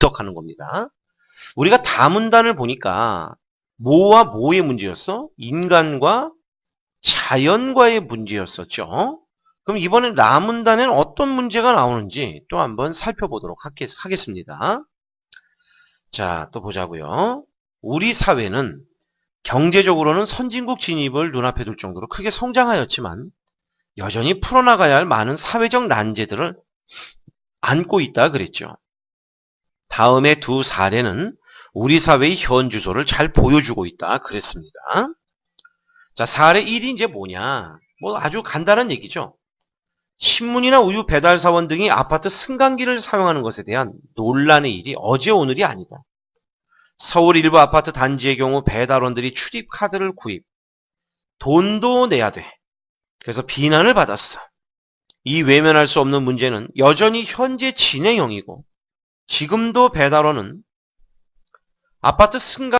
분석하는 겁니다. 우리가 다문단을 보니까 뭐와 뭐의 문제였어? 인간과 자연과의 문제였었죠. 그럼 이번엔 라문단엔 어떤 문제가 나오는지 또 한번 살펴보도록 하겠, 하겠습니다. 자, 또 보자고요. 우리 사회는 경제적으로는 선진국 진입을 눈앞에 둘 정도로 크게 성장하였지만 여전히 풀어나가야 할 많은 사회적 난제들을 안고 있다 그랬죠. 다음의 두 사례는 우리 사회의 현 주소를 잘 보여주고 있다 그랬습니다. 자, 사례 1이 이제 뭐냐? 뭐 아주 간단한 얘기죠. 신문이나 우유 배달 사원 등이 아파트 승강기를 사용하는 것에 대한 논란의 일이 어제 오늘이 아니다. 서울 일부 아파트 단지의 경우 배달원들이 출입 카드를 구입, 돈도 내야 돼. 그래서 비난을 받았어. 이 외면할 수 없는 문제는 여전히 현재 진행형이고 지금도 배달원은 아파트 승강